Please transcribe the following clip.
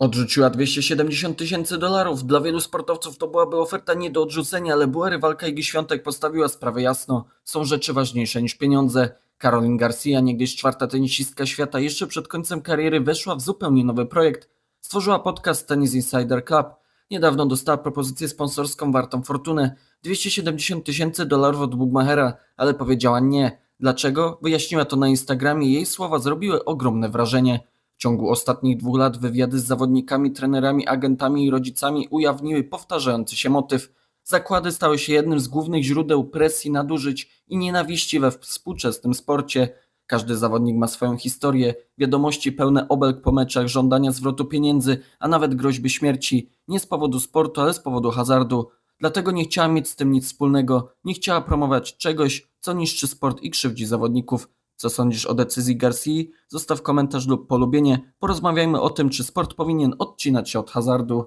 Odrzuciła 270 tysięcy dolarów. Dla wielu sportowców to byłaby oferta nie do odrzucenia, ale była rywalka Igi Świątek postawiła sprawę jasno. Są rzeczy ważniejsze niż pieniądze. Caroline Garcia, niegdyś czwarta tenisistka świata, jeszcze przed końcem kariery weszła w zupełnie nowy projekt. Stworzyła podcast Tennis Insider Club. Niedawno dostała propozycję sponsorską wartą fortunę 270 tysięcy dolarów od Bookmachera, ale powiedziała nie. Dlaczego? Wyjaśniła to na Instagramie. Jej słowa zrobiły ogromne wrażenie. W ciągu ostatnich dwóch lat wywiady z zawodnikami, trenerami, agentami i rodzicami ujawniły powtarzający się motyw. Zakłady stały się jednym z głównych źródeł presji, nadużyć i nienawiści we współczesnym sporcie. Każdy zawodnik ma swoją historię, wiadomości pełne obelg po meczach, żądania zwrotu pieniędzy, a nawet groźby śmierci. Nie z powodu sportu, ale z powodu hazardu. Dlatego nie chciała mieć z tym nic wspólnego, nie chciała promować czegoś, co niszczy sport i krzywdzi zawodników. Co sądzisz o decyzji Garcji? Zostaw komentarz lub polubienie. Porozmawiajmy o tym, czy sport powinien odcinać się od hazardu.